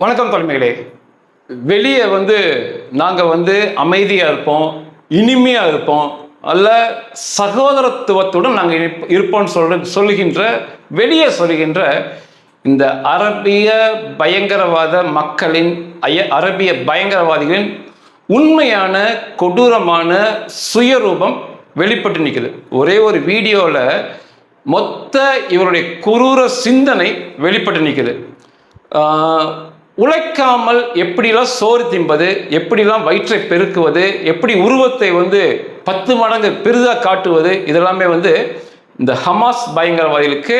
வணக்கம் தலைமைகளே வெளியே வந்து நாங்கள் வந்து அமைதியாக இருப்போம் இனிமையாக இருப்போம் அல்ல சகோதரத்துவத்துடன் நாங்கள் இருப்போம்னு சொல்ற சொல்லுகின்ற வெளியே சொல்கின்ற இந்த அரபிய பயங்கரவாத மக்களின் அய அரபிய பயங்கரவாதிகளின் உண்மையான கொடூரமான சுயரூபம் வெளிப்பட்டு நிற்குது ஒரே ஒரு வீடியோவில் மொத்த இவருடைய குரூர சிந்தனை வெளிப்பட்டு நிற்குது உழைக்காமல் எப்படிலாம் சோறு திம்பது எப்படிலாம் வயிற்றை பெருக்குவது எப்படி உருவத்தை வந்து பத்து மடங்கு பெரிதாக காட்டுவது இதெல்லாமே வந்து இந்த ஹமாஸ் பயங்கரவாதிகளுக்கு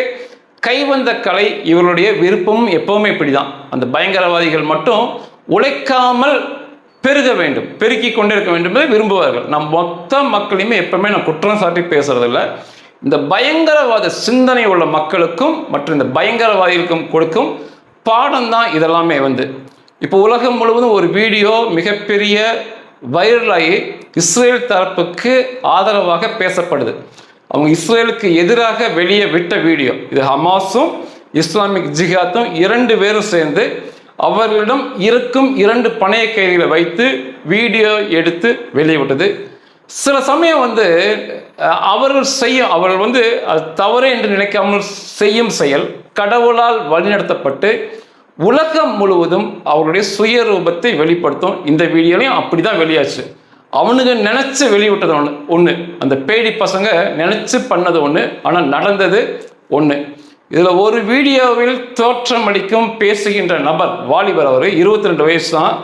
கைவந்த கலை இவர்களுடைய விருப்பமும் எப்பவுமே இப்படிதான். அந்த பயங்கரவாதிகள் மட்டும் உழைக்காமல் பெருக வேண்டும் பெருக்கி கொண்டே இருக்க வேண்டும் என்பதை விரும்புவார்கள். நம் மொத்த மக்களையுமே எப்பவுமே நான் குற்றம் சாட்டி பேசுறதில்ல. இந்த பயங்கரவாத சிந்தனை உள்ள மக்களுக்கும் மற்றும் இந்த பயங்கரவாதிகளுக்கும் கொடுக்கும் பாடம் தான் இதெல்லாமே வந்து. இப்போ உலகம் முழுவதும் ஒரு வீடியோ மிகப்பெரிய வைரலாகி இஸ்ரேல் தரப்புக்கு ஆதரவாக பேசப்படுது. அவங்க இஸ்ரேலுக்கு எதிராக வெளியே விட்ட வீடியோ. இது ஹமாஸும் இஸ்லாமிக் ஜிஹாத்தும் இரண்டு பேரும் சேர்ந்து அவர்களிடம் இருக்கும் இரண்டு பணைய கைதிகளை வைத்து வீடியோ எடுத்து வெளியே விட்டது சில சமயம் வந்து அவர்கள் செய்யும் அவர்கள் வந்து அது தவறு என்று நினைக்காமல் செய்யும் செயல். கடவுளால் வழிநடத்தப்பட்டு உலகம் முழுவதும் அவருடைய சுயரூபத்தை வெளிப்படுத்தும். இந்த வீடியோலையும் அப்படி தான் வெளியாச்சு. அவனுங்க நினச்சி வெளிவிட்டது ஒன்று ஒன்று அந்த பேடி பசங்க நினச்சி பண்ணது ஒன்று ஆனால் நடந்தது ஒன்று இதில் ஒரு வீடியோவில் தோற்றமளிக்கும் பேசுகின்ற நபர் வாலிபர் அவர் இருபத்தி ரெண்டு வயசு தான்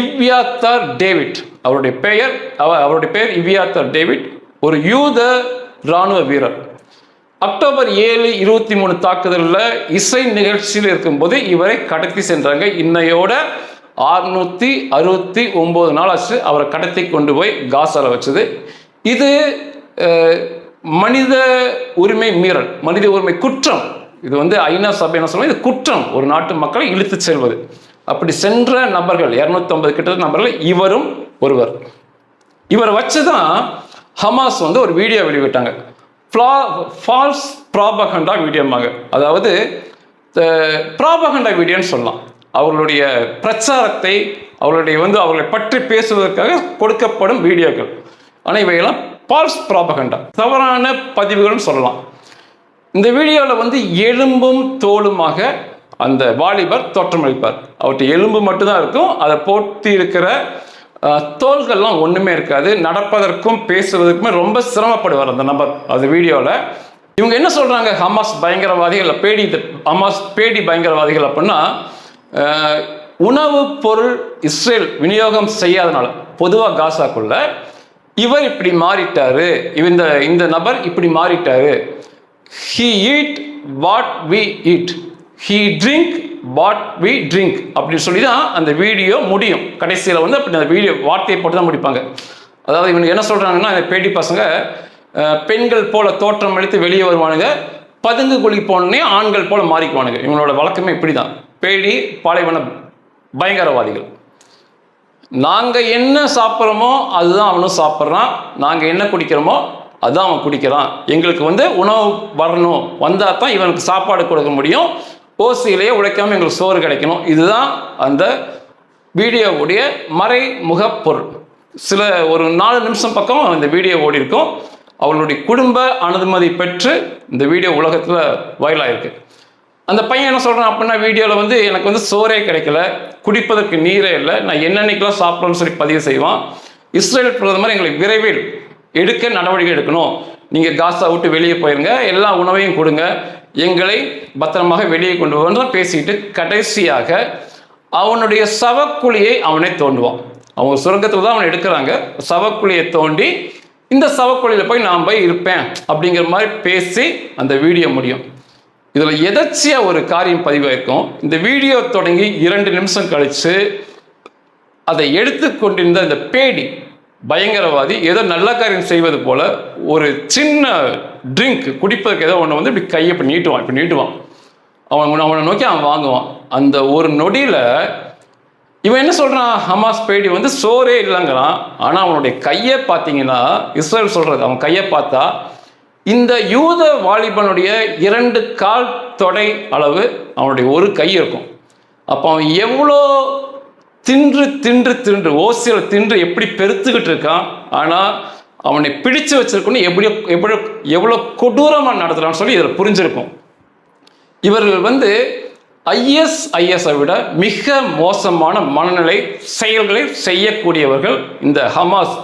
இவ்யாத்தார் டேவிட். அவருடைய பெயர் அவருடைய பெயர் இவ்யாத்தார் டேவிட். ஒரு யூத இராணுவ வீரர். அக்டோபர் ஏழு இருபத்தி மூணு தாக்குதலில் இசை நிகழ்ச்சியில் இருக்கும்போது இவரை கடத்தி சென்றாங்க. இன்னையோட அறுநூத்தி அறுபத்தி ஒன்பது நாள் ஆச்சு. அவரை கடத்தி கொண்டு போய் காசால வச்சது. இது மனித உரிமை மீறல் மனித உரிமை குற்றம். இது வந்து ஐநா சபை என்ன சொல்லுவாங்க இது குற்றம். ஒரு நாட்டு மக்களை இழுத்து செல்வது. அப்படி சென்ற நபர்கள் இரநூத்தம்பது கிட்ட நபர்கள் இவரும் ஒருவர். இவரை வச்சு தான் ஹமாஸ் வந்து ஒரு வீடியோ ஃப்ளா ஃபால்ஸ் ப்ராபகண்டா வீடியோமாங்க அதாவது ப்ராபகண்டா வீடியோன்னு சொல்லலாம். அவர்களுடைய பிரச்சாரத்தை அவர்களுடைய வந்து அவர்களை பற்றி பேசுவதற்காக கொடுக்கப்படும் வீடியோக்கள். ஆனால் இவையெல்லாம் ஃபால்ஸ் ப்ராபகண்டா தவறான பதிவுகள்னு சொல்லலாம். இந்த வீடியோவில் வந்து எலும்பும் தோலுமாக அந்த வாலிபர் தோற்றமளிப்பார். அவர்கிட்ட எலும்பு மட்டும்தான் இருக்கும். அதை போட்டி இருக்கிற தோள்கள்லாம் ஒன்றுமே இருக்காது. நடப்பதற்கும் பேசுவதற்குமே ரொம்ப சிரமப்படுவார் அந்த நபர் அது வீடியோவில் இவங்க என்ன சொல்கிறாங்க ஹமாஸ் பயங்கரவாதிகள் பேடி ஹமாஸ் பேடி பயங்கரவாதிகள் அப்படின்னா உணவு பொருள் இஸ்ரேல் விநியோகம் செய்யாதனால பொதுவாக காசாக்குள்ள இவர் இப்படி மாறிட்டாரு. இந்த இந்த நபர் இப்படி மாறிட்டாரு. He eat what we eat he drink what we drink அப்படின்னு சொல்லி தான் அந்த வீடியோ முடியும். கடைசியில் வந்து அப்படி அந்த வீடியோ வார்த்தையை போட்டு தான் முடிப்பாங்க. அதாவது இவங்க என்ன சொல்கிறாங்கன்னா இந்த பேட்டி பசங்க பெண்கள் போல தோற்றம் அளித்து வெளியே வருவானுங்க. பதுங்கு குழி போனே ஆண்கள் போல மாறிக்குவானுங்க. இவங்களோட வழக்கமே இப்படி தான் பேடி பாலைவன பயங்கரவாதிகள். நாங்கள் என்ன சாப்பிட்றோமோ அதுதான் அவனும் சாப்பிட்றான். நாங்கள் என்ன குடிக்கிறோமோ அதுதான் அவன் குடிக்கிறான். எங்களுக்கு வந்து உணவு வரணும். வந்தால் தான் இவனுக்கு சாப்பாடு கொடுக்க முடியும். ஓசியிலேயே உழைக்காம எங்களுக்கு சோறு கிடைக்கணும். இதுதான் அந்த வீடியோவுடைய மறைமுக பொருள். சில ஒரு நாலு நிமிஷம் பக்கம் இந்த வீடியோ ஓடி இருக்கும். அவளுடைய குடும்ப அனுமதி பெற்று இந்த வீடியோ உலகத்தில் வயலாயிருக்கு அந்த பையன் என்ன சொல்கிறான் அப்படின்னா வீடியோவில் வந்து எனக்கு வந்து சோறே கிடைக்கல குடிப்பதற்கு நீரே இல்லை நான் என்னென்னைக்கெல்லாம் சாப்பிட்றேன்னு சொல்லி பதிவு செய்வான். இஸ்ரேல் பிரதமர் எங்களை விரைவில் எடுக்க நடவடிக்கை எடுக்கணும். நீங்கள் காசா விட்டு வெளியே போயிருங்க எல்லா உணவையும் கொடுங்க எங்களை பத்திரமாக வெளியே கொண்டு வந்து பேசிட்டு கடைசியாக அவனுடைய சவக்குழியை அவனை தோண்டுவான். அவங்க சுரங்கத்துக்கு தான் அவனை எடுக்கிறாங்க. சவக்குழியை தோண்டி இந்த சவக்குழியில் போய் நான் போய் இருப்பேன் அப்படிங்கிற மாதிரி பேசி அந்த வீடியோ முடியும். இதில் எதர்ச்சியாக ஒரு காரியம் பதிவாயிருக்கும். இந்த வீடியோ தொடங்கி இரண்டு நிமிஷம் கழித்து அதை எடுத்து கொண்டிருந்த இந்த பேடி பயங்கரவாதி ஏதோ நல்ல காரியம் செய்வது போல ஒரு சின்ன ட்ரிங்க் குடிப்பதற்கு ஏதோ ஒன்று வந்து இப்படி கையை இப்போ நீட்டுவான் இப்படி நீட்டுவான். அவன் அவனை நோக்கி அவன் வாங்குவான். அந்த ஒரு நொடியில் இவன் என்ன சொல்கிறான் ஹமாஸ் பேடி வந்து சோறே இல்லைங்கிறான். ஆனால் அவனுடைய கையை பார்த்தீங்கன்னா இஸ்ரேல் சொல்கிறது அவன் கையை பார்த்தா இந்த யூத வாலிபனுடைய இரண்டு கால் தொடை அளவு அவனுடைய ஒரு கை இருக்கும். அப்போ அவன் எவ்வளோ தின்று தின்று தின்று ஓசியில் தின்று எப்படி பெருத்துக்கிட்டு இருக்கான்? ஆனால் அவனை பிடிச்சு வச்சிருக்கணும் எப்படி எவ்வளோ எவ்வளோ கொடூரமாக நடத்துகிறான்னு சொல்லி இதில் புரிஞ்சிருக்கும். இவர்கள் வந்து ஐஎஸ் ஐஎஸ்ஐ விட மிக மோசமான மனநிலை செயல்களை செய்யக்கூடியவர்கள் இந்த ஹமாஸ்.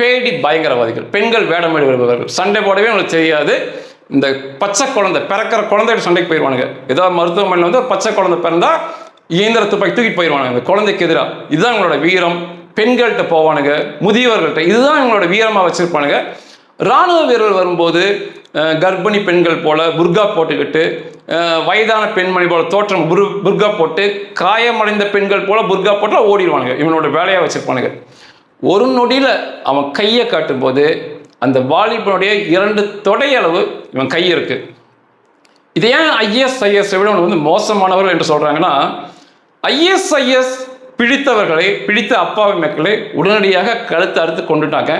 பேடி பயங்கரவாதிகள் பெண்கள் வேடமிடுபவர்கள் சண்டை போடவே அவங்களுக்கு தெரியாது. இந்த பச்சை குழந்தை பிறக்கிற குழந்தைகள் சண்டைக்கு போயிடுவானுங்க ஏதாவது மருத்துவமனையில் வந்து ஒரு பச்சை குழந்தை பிறந்தால் இயந்திர துப்பாக்கி தூக்கிட்டு போயிடுவானுங்க குழந்தைக்கு எதிராக இதுதான் இவங்களோட வீரம். பெண்கள்கிட்ட போவானுங்க. முதியவர்கள்ட்ட இதுதான் இவங்களோட வீரமாக வச்சிருப்பானுங்க. ராணுவ வீரர்கள் வரும்போது கர்ப்பிணி பெண்கள் போல புர்கா போட்டுக்கிட்டு வயதான பெண்மணி போல தோற்றம் புரு புர்கா போட்டு காயமடைந்த பெண்கள் போல புர்கா போட்டு ஓடிடுவானுங்க. இவனோட வேலையாக வச்சிருப்பானுங்க. ஒரு நொடியில் அவன் கையை காட்டும்போது அந்த வாலிபனுடைய இரண்டு தொடையளவு இவன் கை இருக்கு இது ஏன் ஐஎஸ்ஐஎஸ் விட வந்து மோசமானவர்கள் என்று சொல்றாங்கன்னா ஐஎஸ்ஐஎஸ் பிடித்தவர்களை பிடித்த அப்பாவி மக்களை உடனடியாக கழுத்து அறுத்து கொண்டுட்டாங்க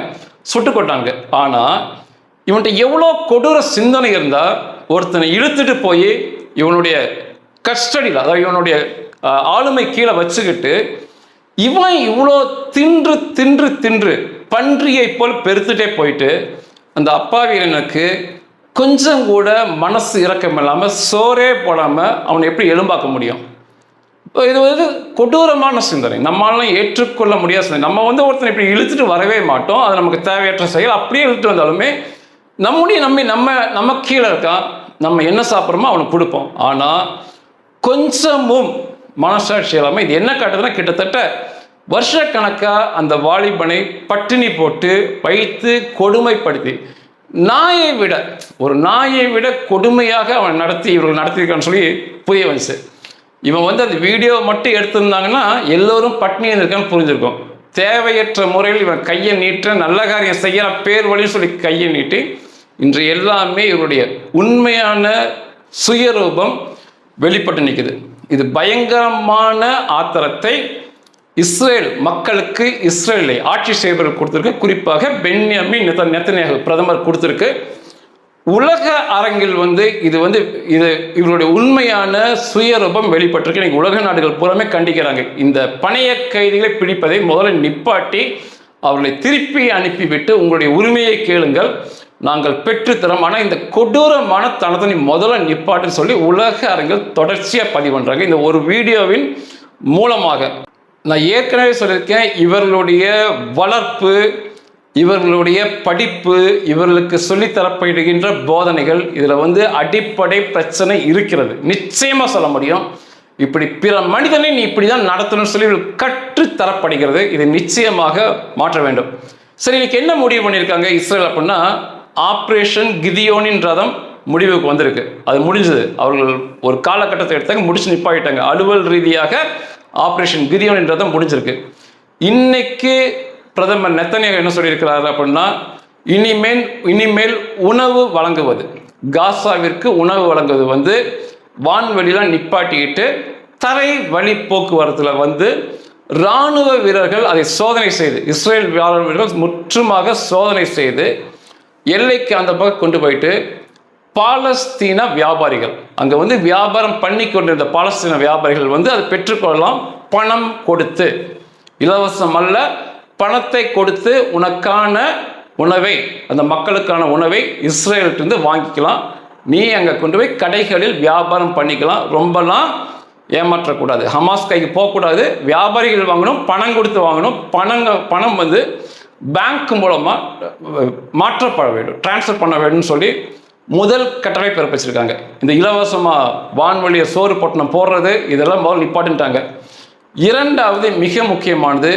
சுட்டு கொட்டாங்க ஆனால் இவன்கிட்ட எவ்வளோ கொடூர சிந்தனை இருந்தால் ஒருத்தனை இழுத்துட்டு போய் இவனுடைய கஸ்டடியில் அதாவது இவனுடைய ஆளுமை கீழே வச்சுக்கிட்டு இவன் இவ்வளோ தின்று தின்று தின்று பன்றியை போல் பெருத்துட்டே போயிட்டு அந்த அப்பாவியனுக்கு கொஞ்சம் கூட மனசு இறக்கம் இல்லாமல் சோறே போடாமல் அவனை எப்படி எலும்பாக்க முடியும்? இது வந்து கொடூரமான சிந்தனை. நம்மளாலாம் ஏற்றுக்கொள்ள முடியாத சிந்தனை. நம்ம வந்து ஒருத்தனை இப்படி இழுத்துட்டு வரவே மாட்டோம். அது நமக்கு தேவையற்ற செயல். அப்படியே இழுத்துட்டு வந்தாலுமே நம்முடைய நம்மை நம்ம நம்ம கீழே இருக்கான் நம்ம என்ன சாப்பிட்றோமோ அவனுக்கு கொடுப்போம். ஆனால் கொஞ்சமும் மனசாட்சி இல்லாமல் இது என்ன காட்டுதுன்னா கிட்டத்தட்ட வருஷக்கணக்காக அந்த வாலிபனை பட்டினி போட்டு வைத்து கொடுமைப்படுத்தி நாயை விட ஒரு நாயை விட கொடுமையாக அவன் நடத்தி இவர்கள் நடத்தியிருக்கான்னு சொல்லி புரிய வந்துச்சு இவன் வந்து அந்த வீடியோ மட்டும் எடுத்திருந்தாங்கன்னா எல்லோரும் பட்னியில் இருக்கான்னு புரிஞ்சிருக்கும். தேவையற்ற முறையில் இவன் கையை நீட்ட நல்ல காரியம் செய்யற பேர் வழின்னு சொல்லி கையை நீட்டி இன்று எல்லாமே இவருடைய உண்மையான சுயரூபம் வெளிப்பட்டு நிற்குது இது பயங்கரமான ஆத்திரத்தை இஸ்ரேல் மக்களுக்கு இஸ்ரேலை ஆட்சி செய்வர்கள் கொடுத்துருக்கு. குறிப்பாக பென்யாமின் நெத்த நெத்தனியாக பிரதமர் கொடுத்துருக்கு. உலக அரங்கில் வந்து இது வந்து இது இவருடைய உண்மையான சுயரூபம் வெளிப்பட்டிருக்கு. இன்னைக்கு உலக நாடுகள் பூராமே கண்டிக்கிறாங்க. இந்த பணைய கைதிகளை பிடிப்பதை முதல்ல நிப்பாட்டி அவர்களை திருப்பி அனுப்பிவிட்டு உங்களுடைய உரிமையை கேளுங்கள். நாங்கள் பெற்றுத்தரோம். ஆனால் இந்த கொடூரமான தனத்தை நீ முதல்ல நிப்பாட்டுன்னு சொல்லி உலக அரங்கில் தொடர்ச்சியாக பதிவு பண்ணுறாங்க இந்த ஒரு வீடியோவின் மூலமாக நான் ஏற்கனவே சொல்லியிருக்கேன் இவர்களுடைய வளர்ப்பு இவர்களுடைய படிப்பு இவர்களுக்கு சொல்லித்தரப்படுகின்ற போதனைகள் இதில் வந்து அடிப்படை பிரச்சனை இருக்கிறது. நிச்சயமாக சொல்ல முடியும். இப்படி பிற மனிதனை நீ இப்படி தான் நடத்தணும்னு சொல்லி இவர்களுக்கு தரப்படுகிறது இதை நிச்சயமாக மாற்ற வேண்டும். சரி இன்னைக்கு என்ன முடிவு பண்ணியிருக்காங்க இஸ்ரேல் அப்படின்னா ஆப்ரேஷன் கிதியோனின் ரதம் முடிவுக்கு வந்திருக்கு. அது முடிஞ்சது. அவர்கள் ஒரு காலகட்டத்தை எடுத்தாங்க முடிச்சு நிப்பாயிட்டாங்க அலுவல் ரீதியாக ஆப்ரேஷன் கிதியோனின் ரதம் முடிஞ்சிருக்கு. இன்னைக்கு பிரதமர் நெத்தனியாக என்ன சொல்லியிருக்கிறார் அப்படின்னா இனிமேல் இனிமேல் உணவு வழங்குவது காசாவிற்கு உணவு வழங்குவது வந்து வான்வெளியெலாம் நிப்பாட்டிக்கிட்டு தரை வழி போக்குவரத்தில் வந்து இராணுவ வீரர்கள் அதை சோதனை செய்து இஸ்ரேல் வீரர்கள் முற்றுமாக சோதனை செய்து எல்லைக்கு அந்த பக்கம் கொண்டு போயிட்டு பாலஸ்தீன வியாபாரிகள் அங்கே வந்து வியாபாரம் பண்ணி கொண்டிருந்த பாலஸ்தீன வியாபாரிகள் வந்து அதை பெற்றுக்கொள்ளலாம் பணம் கொடுத்து. இலவசம் அல்ல பணத்தை கொடுத்து உனக்கான உணவை அந்த மக்களுக்கான உணவை இஸ்ரேல்கிட்ட வாங்கிக்கலாம். நீ அங்கே கொண்டு போய் கடைகளில் வியாபாரம் பண்ணிக்கலாம். ரொம்பலாம் ஏமாற்றக்கூடாது. ஹமாஸ் கைக்கு போகக்கூடாது. வியாபாரிகள் வாங்கணும் பணம் கொடுத்து வாங்கணும். பணங்க பணம் வந்து பேங்க் மூலமாக மாற்றப்பட வேண்டும் ட்ரான்ஸ்ஃபர் பண்ண வேண்டும்னு சொல்லி முதல் கட்டளை பிறப்பிச்சிருக்காங்க. இந்த இலவசமாக வான்வழியை சோறு பொட்டணம் போடுறது இதெல்லாம் முதல் நிப்பாட்டுட்டாங்க இரண்டாவது மிக முக்கியமானது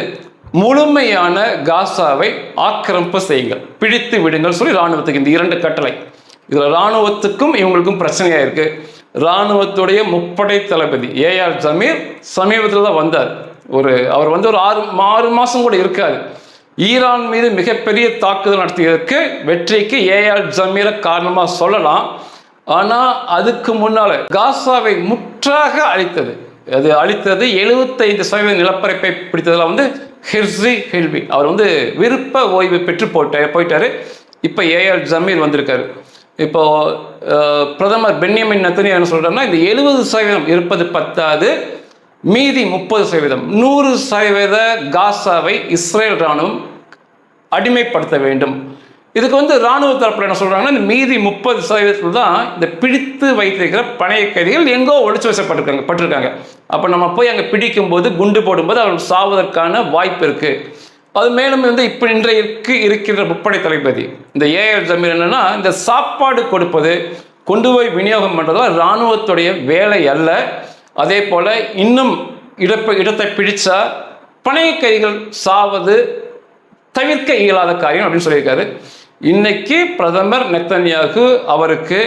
முழுமையான காசாவை ஆக்கிரமிப்பு செய்யுங்கள். பிடித்து விடுங்கள் சொல்லி இராணுவத்துக்கு இந்த இரண்டு கட்டளை. இதில் இராணுவத்துக்கும் இவங்களுக்கும் பிரச்சனையாக இருக்கு. இராணுவத்துடைய முப்படை தளபதி ஏஆர் ஜமீர் சமீபத்தில் தான் வந்தார். ஒரு அவர் வந்து ஒரு ஆறு ஆறு மாதம் கூட இருக்காது ஈரான் மீது மிகப்பெரிய தாக்குதல் நடத்தியதற்கு வெற்றிக்கு ஏஆர் ஜமீரை காரணமாக சொல்லலாம். ஆனால் அதுக்கு முன்னால் காசாவை முற்றாக அழித்தது. அது அழித்தது எழுபத்தைந்து சதவீத நிலப்பரப்பை பிடித்ததில் வந்து ஹிர்ஸி ஹில்வி. அவர் வந்து விருப்ப ஓய்வு பெற்று போட்ட போயிட்டாரு. இப்போ ஏஆர் ஜமீர் வந்திருக்காரு. இப்போ பிரதமர் பென்யமின் நத்தனி என்ன சொல்றாருன்னா இந்த எழுபது சதவீதம் இருப்பது பத்தாது மீதி முப்பது சதவீதம். நூறு சதவீத காசாவை இஸ்ரேல் ராணுவம் அடிமைப்படுத்த வேண்டும். இதுக்கு வந்து இராணுவ தரப்பில் என்ன சொல்கிறாங்கன்னா இந்த மீதி முப்பது சதவீதத்தில் தான் இந்த பிடித்து வைத்திருக்கிற பணைய கைதிகள் எங்கோ ஒழிச்சு வச்சப்பட்டிருக்காங்க பட்டிருக்காங்க. அப்போ நம்ம போய் அங்கே பிடிக்கும்போது குண்டு போடும்போது அவர்கள் சாவதற்கான வாய்ப்பு இருக்குது அது மேலும் வந்து இப்போ இன்றைக்கு இருக்கின்ற முப்படை தளபதி. இந்த ஏஆர் ஜமீர் என்னென்னா இந்த சாப்பாடு கொடுப்பது கொண்டு போய் விநியோகம் பண்ணுறதுலாம் இராணுவத்துடைய வேலை அல்ல. அதே போல் இன்னும் இடப்பை இடத்தை பிடித்தா பணைய கைதிகள் சாவது தவிர்க்க இயலாத காரியம் அப்படின்னு சொல்லியிருக்காரு. இன்னைக்கு பிரதமர் நெத்தன்யாகு அவருக்கு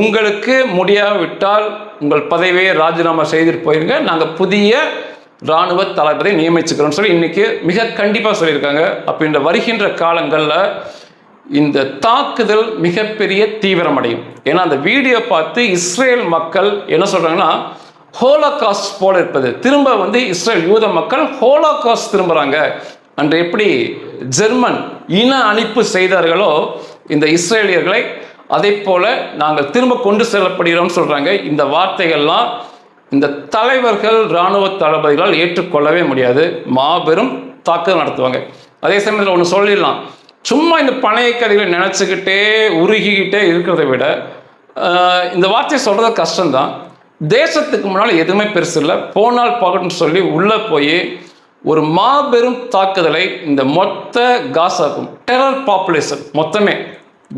உங்களுக்கு முடியாவிட்டால் உங்கள் பதவியை ராஜினாமா செய்துட்டு போயிருங்க. நாங்கள் புதிய இராணுவ தளபதியை நியமிச்சுக்கிறோம்னு சொல்லி இன்னைக்கு மிக கண்டிப்பாக சொல்லியிருக்காங்க. அப்போ இந்த வருகின்ற காலங்களில் இந்த தாக்குதல் மிகப்பெரிய தீவிரமடையும் ஏன்னா அந்த வீடியோ பார்த்து இஸ்ரேல் மக்கள் என்ன சொல்கிறாங்கன்னா ஹோலோகாஸ்ட் போல இருப்பது. திரும்ப வந்து இஸ்ரேல் யூத மக்கள் ஹோலோகாஸ்ட் திரும்புறாங்க. அன்று எப்படி? ஜெர்மன் இன அழிப்பு செய்தார்களோ இந்த இஸ்ரேலியர்களை அதை போல நாங்கள் திரும்ப கொண்டு செல்லப்படுகிறோம் சொல்கிறாங்க இந்த வார்த்தைகள்லாம் இந்த தலைவர்கள் இராணுவ தளபதிகளால் ஏற்றுக்கொள்ளவே முடியாது. மாபெரும் தாக்குதல் நடத்துவாங்க. அதே சமயத்தில் ஒன்று சொல்லிடலாம். சும்மா இந்த பழைய கதைகளை நினச்சிக்கிட்டே உருகிக்கிட்டே இருக்கிறத விட இந்த வார்த்தையை சொல்கிறது கஷ்டம்தான். தேசத்துக்கு முன்னால் எதுவுமே பெருசு இல்லை. போனால் போகட்டும்னு சொல்லி உள்ளே போய் ஒரு மாபெரும் தாக்குதலை இந்த மொத்த காசாக்கும் டெரர் பாப்புலேஷன் மொத்தமே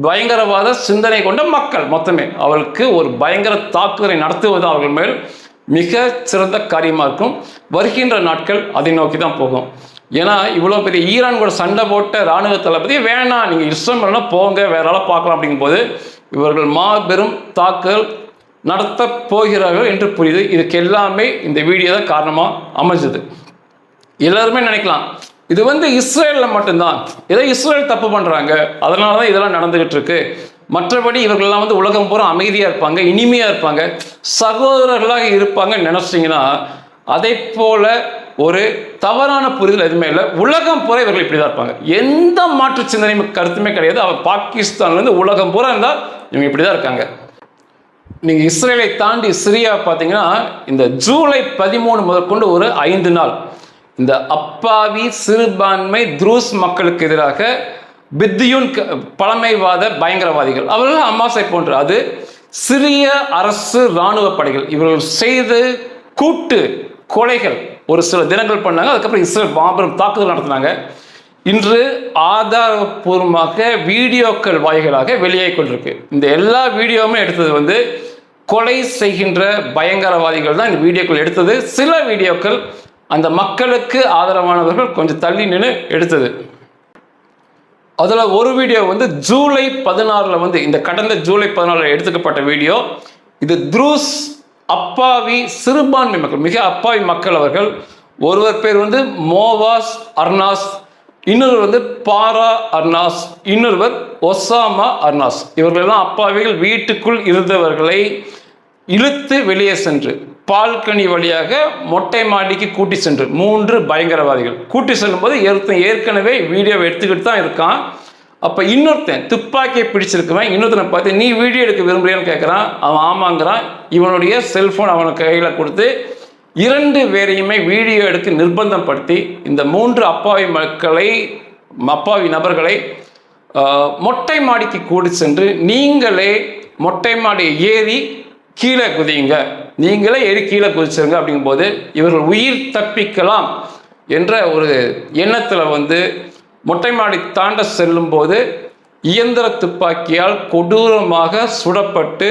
பயங்கரவாத சிந்தனை கொண்ட மக்கள் மொத்தமே அவளுக்கு ஒரு பயங்கர தாக்குதலை நடத்துவது அவர்கள் மேல் மிக சிறந்த காரியமாக இருக்கும். வருகின்ற நாட்கள் அதை நோக்கி தான் போகும். ஏன்னா இவ்வளோ பெரிய ஈரான் கூட சண்டை போட்ட இராணுவ தளபதி வேணாம் நீங்கள் இஷ்டம் இல்லைன்னா போங்க வேற ஆளாக பார்க்கலாம் அப்படிங்கும்போது இவர்கள் மாபெரும் தாக்குதல் நடத்த போகிறார்கள் என்று புரியுது. இதுக்கு எல்லாமே இந்த வீடியோ தான் காரணமாக அமைஞ்சது. எல்லாருமே நினைக்கலாம் இது வந்து இஸ்ரேலில் மட்டும்தான். ஏதோ இஸ்ரேல் தப்பு பண்ணுறாங்க அதனால தான் இதெல்லாம் நடந்துகிட்டு இருக்கு மற்றபடி இவர்கள்லாம் வந்து உலகம் பூரா அமைதியாக இருப்பாங்க இனிமையாக இருப்பாங்க சகோதரர்களாக இருப்பாங்கன்னு நினச்சிங்கன்னா அதே போல் ஒரு தவறான புரிதல் எதுவுமே இல்லை. உலகம் பூரா இவர்கள் இப்படி தான் இருப்பாங்க. எந்த மாற்று சிந்தனையும் கருத்துமே கிடையாது. அவர் பாகிஸ்தான்லேருந்து உலகம் பூரா இருந்தால் இவங்க இப்படி தான் இருக்காங்க. நீங்கள் இஸ்ரேலை தாண்டி சிரியா பார்த்தீங்கன்னா இந்த ஜூலை பதிமூணு முதற்கொண்டு ஒரு ஐந்து நாள். இந்த அப்பாவி சிறுபான்மை துரூஸ் மக்களுக்கு எதிராக பித்தியூன் க- பழமைவாத பயங்கரவாதிகள். அவர்கள் அமாசை போன்ற அது சிறிய அரசு இராணுவ படைகள். இவர்கள் செய்து கூட்டு கொலைகள் ஒரு சில தினங்கள் பண்ணாங்க. அதுக்கப்புறம் இஸ்ரேல் மாபெரும் தாக்குதல் நடத்தினாங்க. இன்று ஆதாரபூர்வமாக வீடியோக்கள் வாயிலாக வெளியே கொண்டிருக்கு. இந்த எல்லா வீடியோவுமே எடுத்தது வந்து கொலை செய்கின்ற பயங்கரவாதிகள் தான் இந்த வீடியோக்கள் எடுத்தது. சில வீடியோக்கள் அந்த மக்களுக்கு ஆதரவானவர்கள் கொஞ்சம் தள்ளி நின்று எடுத்தது. அதில் ஒரு வீடியோ வந்து ஜூலை பதினாறில் வந்து இந்த கடந்த ஜூலை பதினாறில் எடுத்துக்கப்பட்ட வீடியோ இது த்ரூஸ் அப்பாவி சிறுபான்மை மக்கள் மிக அப்பாவி மக்கள் அவர்கள். ஒருவர் பேர் வந்து மோவாஸ் அர்னாஸ் இன்னொருவர் வந்து பாரா அர்னாஸ் இன்னொருவர் ஒசாமா அர்னாஸ். இவர்களெல்லாம் அப்பாவிகள் வீட்டுக்குள் இருந்தவர்களை இழுத்து வெளியே சென்று பால்கனி வழியாக மொட்டை மாடிக்கு கூட்டி சென்று மூன்று பயங்கரவாதிகள். கூட்டி செல்லும்போது ஒருத்தன் ஏற்கனவே வீடியோவை எடுத்துக்கிட்டு தான் இருக்கான். அப்போ இன்னொருத்தன் துப்பாக்கியை பிடிச்சிருக்குவன். இன்னொருத்தனை பார்த்து நீ வீடியோ எடுக்க விரும்புறியான்னு கேட்குறான் அவன் ஆமாங்கிறான். இவனுடைய செல்ஃபோன் அவனுக்கு கையில் கொடுத்து இரண்டு பேரையுமே வீடியோ எடுக்க நிர்பந்தம் படுத்தி இந்த மூன்று அப்பாவி மக்களை அப்பாவி நபர்களை மொட்டை மாடிக்கு கூடி சென்று நீங்களே மொட்டை மாடி ஏறி கீழே குதியுங்க. நீங்களே ஏறி கீழே குதிச்சிருங்க அப்படிங்கும்போது இவர்கள் உயிர் தப்பிக்கலாம் என்ற ஒரு எண்ணத்தில் வந்து மொட்டை மாடி தாண்ட செல்லும்போது இயந்திர துப்பாக்கியால் கொடூரமாக சுடப்பட்டு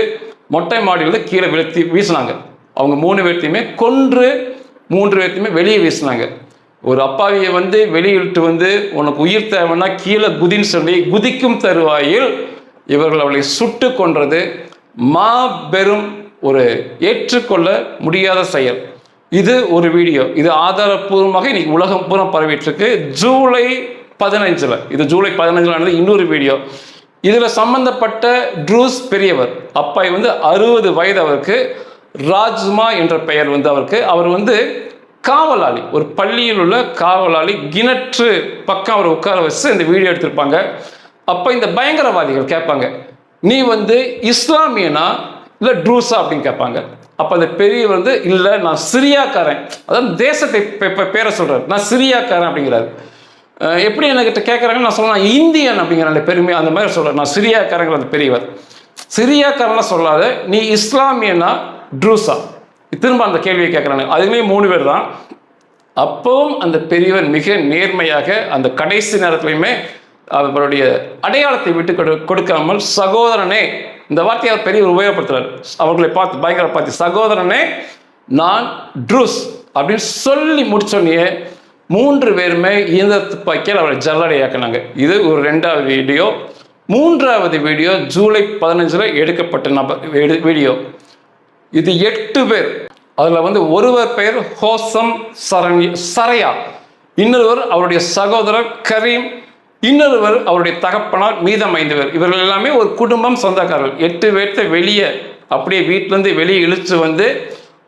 மொட்டை மாடியிலிருந்து கீழே வீழ்த்தி வீசினாங்க. அவங்க மூணு பேர்த்தையுமே கொன்று மூன்று பேர்த்தையுமே வெளியே வீசினாங்க. ஒரு அப்பாவியை வந்து வெளியிட்டு வந்து உனக்கு உயிர் தேவைன்னா கீழே குதின்னு சொல்லி குதிக்கும் தருவாயில் இவர்கள் அவளை சுட்டு கொன்றது. மாபெரும் ஒரு ஏற்றுக்கொள்ள முடியாத செயல். இது ஒரு வீடியோ. இது ஆதாரப்பூர்வமாக இன்னைக்கு உலகம் பூரா பரவிட்டு இருக்கு ஜூலை பதினஞ்சில். இது ஜூலை பதினஞ்சில் நடந்த இன்னொரு வீடியோ. இதில் சம்பந்தப்பட்ட ட்ரூஸ் பெரியவர். அப்பாய் வந்து அறுபது வயது அவருக்கு. ராஜ்மா என்ற பெயர் வந்து அவருக்கு. அவர் வந்து காவலாளி. ஒரு பள்ளியில் உள்ள காவலாளி. கிணற்று பக்கம் அவர் உட்கார வச்சு இந்த வீடியோ எடுத்திருப்பாங்க. அப்போ இந்த பயங்கரவாதிகள் கேட்பாங்க. நீ வந்து இஸ்லாமியனா இல்லை ட்ரூஸா அப்படின்னு கேட்பாங்க. அப்போ அந்த பெரிய வந்து இல்லை நான் சிரியாக்காரன். அதாவது தேசத்தை பேரை சொல்கிறார் நான் சிரியாக்காரன் அப்படிங்கிறாரு. எப்படி என்கிட்ட கேட்குறாங்க நான் சொல்ல நான் இந்தியன் அப்படிங்கிற அந்த பெருமை அந்த மாதிரி சொல்கிறேன் நான் சிரியாக்காரங்கிற அந்த பெரியவர். சிரியாக்காரன்லாம் சொல்லாத நீ இஸ்லாமியனா ட்ரூஸா? திரும்ப அந்த கேள்வியை கேட்குறாங்க அதுலேயே மூணு பேர் தான். அப்பவும் அந்த பெரியவர் மிக நேர்மையாக அந்த கடைசி நேரத்துலையுமே அவருடைய அடையாளத்தை விட்டு கொடு கொடுக்காமல் சகோதரனே இந்த வார்த்தையை அவர் பெரியவர் உபயோகப்படுத்துறார். அவர்களை பார்த்து பயங்கர பார்த்து சகோதரனே நான் ட்ரூஸ் அப்படின்னு சொல்லி முடிச்சோடனே மூன்று பேருமே இயந்திர துப்பாக்கியால் அவரை ஜல்லடையாக்கினாங்க. இது ஒரு ரெண்டாவது வீடியோ. மூன்றாவது வீடியோ ஜூலை பதினஞ்சில் எடுக்கப்பட்ட நபர் வீடியோ. இது எட்டு பேர். அதில் வந்து ஒருவர் பெயர் ஹோசம் சரண் சரையா. இன்னொருவர் அவருடைய சகோதரர் கரீம் இன்னொருவர் அவருடைய தகப்பனார் மீதம் ஐந்தவர் இவர்கள் எல்லாமே ஒரு குடும்பம் சொந்தக்காரர்கள். எட்டு பேர்த்த வெளியே அப்படியே வீட்டிலேருந்து வெளியே இழுத்து வந்து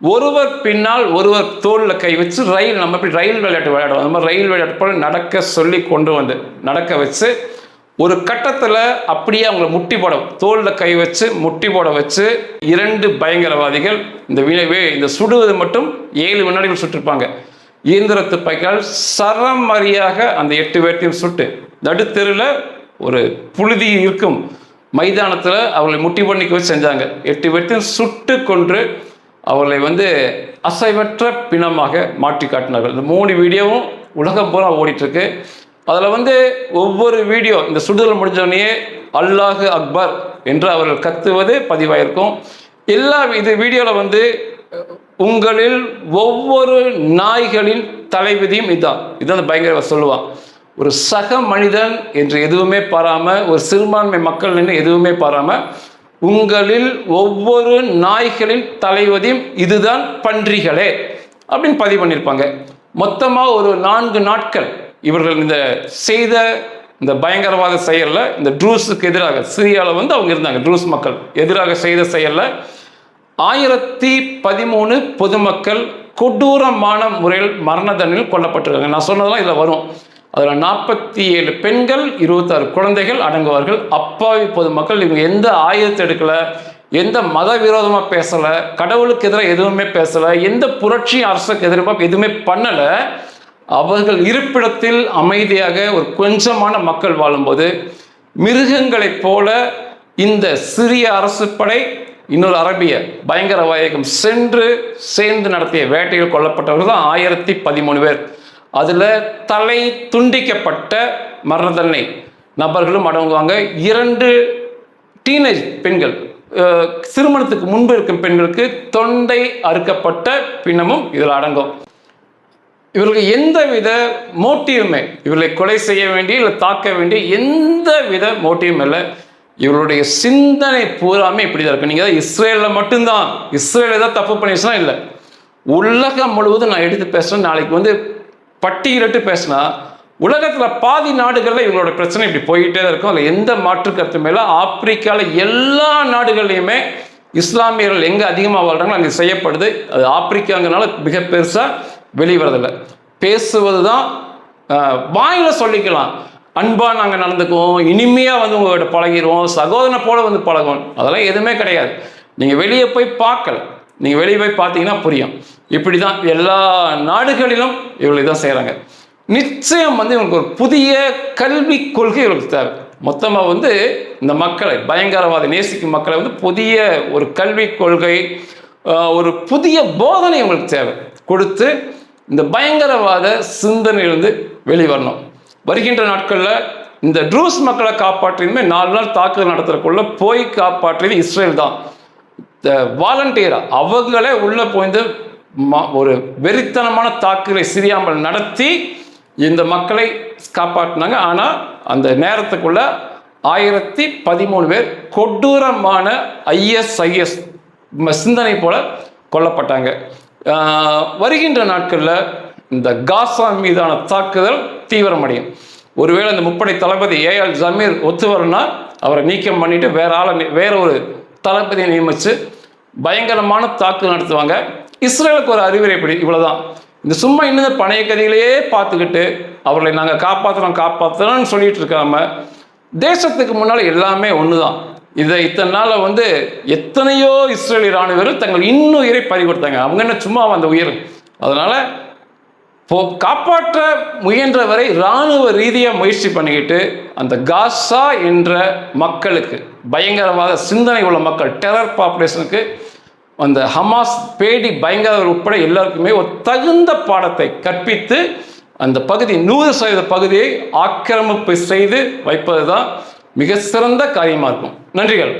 ஒருவர் பின்னால் ஒருவர் தோளில் கை வச்சு ரயில் நம்ம இப்படி ரயில் விளையாட்டு விளையாடுவோம்? அந்த மாதிரி ரயில் விளையாட்டு போல நடக்க சொல்லி கொண்டு வந்து நடக்க வச்சு ஒரு கட்டத்தில் அப்படியே அவங்கள முட்டி போட தோளில் கை வச்சு முட்டி போட வச்சு இரண்டு பயங்கரவாதிகள் இந்த விளைவே இந்த சுடுவது மட்டும் ஏழு வினாடிகள் சுட்டிருப்பாங்க. இயந்திரத்து பைக்கால் சரமரியாக அந்த எட்டு பேர்த்தையும் சுட்டு நடுத்தெருவில் ஒரு புழுதி இருக்கும் மைதானத்தில் அவர்களை முட்டி பண்ணிக்க வச்சு செஞ்சாங்க. எட்டு பேர்த்தையும் சுட்டு கொன்று அவர்களை வந்து அசைவற்ற பிணமாக மாற்றி காட்டினார்கள். இந்த மூணு வீடியோவும் உலகம் பூரா ஓடிட்டுருக்கு. அதில் வந்து ஒவ்வொரு வீடியோ இந்த சுடுதல் முடிஞ்சோடனே அல்லாஹு அக்பர் என்று அவர்கள் கத்துவது பதிவாயிருக்கும். எல்லா இது வீடியோவில் வந்து உங்களில் ஒவ்வொரு நாய்களின் தலைவிதியும் இதுதான் இதுதான் அந்த பயங்கர சொல்லுவான். ஒரு சக மனிதன் என்று எதுவுமே பாராமல் ஒரு சிறுபான்மை மக்கள் என்று எதுவுமே பாராமல் உங்களில் ஒவ்வொரு நாய்களின் தலைவதியும் இதுதான் பன்றிகளே அப்படின்னு பதிவு பண்ணியிருப்பாங்க மொத்தமாக ஒரு நான்கு நாட்கள் இவர்கள் இந்த செய்த இந்த பயங்கரவாத செயலில் இந்த ட்ரூஸுக்கு எதிராக சிரியாவில் வந்து அவங்க இருந்தாங்க ட்ரூஸ் மக்கள். எதிராக செய்த செயலில் ஆயிரத்தி பதிமூணு பொதுமக்கள் கொடூரமான முறையில் மரண தண்டனையில் கொல்லப்பட்டிருக்காங்க. நான் சொன்னதெல்லாம் இதில் வரும். அதில் நாற்பத்தி ஏழு பெண்கள் இருபத்தாறு குழந்தைகள் அடங்குவார்கள். அப்பாவி பொதுமக்கள் இவங்க எந்த ஆயுதத்தை எடுக்கலை எந்த மத விரோதமாக பேசலை கடவுளுக்கு எதிராக எதுவுமே பேசலை எந்த புரட்சி அரசுக்கு எதிர்ப்பாக எதுவுமே பண்ணலை. அவர்கள் இருப்பிடத்தில் அமைதியாக ஒரு கொஞ்சமான மக்கள் வாழும்போது மிருகங்களைப் போல இந்த சிறிய அரசு படை இன்னொரு அரபிய பயங்கரவாயகம் சென்று சேர்ந்து நடத்திய வேட்டையில் கொல்லப்பட்டவர்கள் தான் ஆயிரத்தி பதிமூணு பேர். அதில் தலை துண்டிக்கப்பட்ட மரண தண்டனை நபர்களும் அடங்குவாங்க. இரண்டு டீனேஜ் பெண்கள் திருமணத்துக்கு முன்பு இருக்கும் பெண்களுக்கு தொண்டை அறுக்கப்பட்ட பிணமும் இதில் அடங்கும். இவர்களுக்கு எந்த வித மோட்டிவுமே இவர்களை கொலை செய்ய வேண்டிய இல்லை தாக்க வேண்டிய எந்த வித மோட்டிவும் இல்லை. இவருடைய சிந்தனை பூராமே இப்படி தான் இருக்கு. நீங்கள் இஸ்ரேலில் மட்டும்தான். இஸ்ரேல் ஏதாவது தப்பு பண்ணிடுச்சுன்னா இல்லை. உலகம் முழுவதும் நான் எடுத்து பேசுகிறேன் நாளைக்கு வந்து பட்டியலிட்டு பேசினா உலகத்தில் பாதி நாடுகளில் இவங்களோட பிரச்சனை இப்படி போயிட்டே தான் இருக்கும். அதில் எந்த மாற்று கருத்து மேலே ஆப்பிரிக்காவில் எல்லா நாடுகள்லையுமே இஸ்லாமியர்கள் எங்கே அதிகமாக வாழ்கிறாங்களோ அங்கே செய்யப்படுது. அது ஆப்பிரிக்காங்கிறனால மிக பெருசாக வெளிவரதில்லை. பேசுவது தான் வாயில் சொல்லிக்கலாம். அன்பாக நாங்கள் நடந்துக்குவோம் இனிமையாக வந்து உங்கள்கிட்ட பழகிடுவோம் சகோதரனை போல வந்து பழகுவோம். அதெல்லாம் எதுவுமே கிடையாது. நீங்கள் வெளியே போய் பார்க்கல. நீங்கள் வெளியே போய் பார்த்தீங்கன்னா புரியும். இப்படி தான் எல்லா நாடுகளிலும் இவர்கள் தான் செய்கிறாங்க நிச்சயம் வந்து இவங்களுக்கு ஒரு புதிய கல்வி கொள்கை இவங்களுக்கு தேவை. மொத்தமாக வந்து இந்த மக்களை பயங்கரவாத நேசிக்கும் மக்களை வந்து புதிய ஒரு கல்வி கொள்கை ஒரு புதிய போதனை இவங்களுக்கு தேவை. கொடுத்து இந்த பயங்கரவாத சிந்தனையிலிருந்து வெளிவரணும் வருகின்ற நாட்களில் இந்த ட்ரூஸ் மக்களை காப்பாற்றியுமே நாலு நாள் தாக்குதல் நடத்துறதுக்குள்ள போய் காப்பாற்றியது இஸ்ரேல் தான். வாலண்டியராக அவங்களே உள்ளே போய்ந்து ஒரு வெறித்தனமான தாக்குதலை சிரியாமல் நடத்தி இந்த மக்களை காப்பாற்றினாங்க. ஆனால் அந்த நேரத்துக்குள்ள ஆயிரத்தி பதிமூணு பேர் கொடூரமான ஐஎஸ்ஐஎஸ் சிந்தனை போல கொல்லப்பட்டாங்க. வருகின்ற நாட்களில் இந்த காசா மீதான தாக்குதல் தீவிரமடையும். ஒருவேளை இந்த முப்படை தளபதி ஏஆர் ஜமீர் ஒத்து வரணும்னா அவரை நீக்கம் பண்ணிட்டு வேற ஆளை வேற ஒரு தளபதியை நியமித்து பயங்கரமான தாக்குதல் நடத்துவாங்க. இஸ்ரேலுக்கு ஒரு அறிவுரை இப்படி இவ்வளோதான் இந்த சும்மா இன்னும் இந்த பழைய கதைகளையே பார்த்துக்கிட்டு அவர்களை நாங்கள் காப்பாற்றுறோம் காப்பாற்றுறோம்னு சொல்லிட்டு இருக்காம தேசத்துக்கு முன்னால் எல்லாமே ஒன்று தான் இதை இத்தனை நாளில் வந்து எத்தனையோ இஸ்ரேலி இராணுவர் தங்கள் இன்னுயிரை பறி கொடுத்தாங்க அவங்க என்ன சும்மா அந்த உயிர்? அதனால போ காப்பாற்ற முயன்ற வரை இராணுவ ரீதியாக முயற்சி பண்ணிக்கிட்டு அந்த காசா என்ற மக்களுக்கு பயங்கரவாத சிந்தனை உள்ள மக்கள் டெரர் பாப்புலேஷனுக்கு அந்த ஹமாஸ் பேடி பயங்கரவர் உட்பட எல்லாருக்குமே ஒரு தகுந்த பாடத்தை கற்பித்து அந்த பகுதி நூறு சதவீத பகுதியை ஆக்கிரமிப்பு செய்து வைப்பது தான் மிக சிறந்த காரியமாக இருக்கும். நன்றிகள்.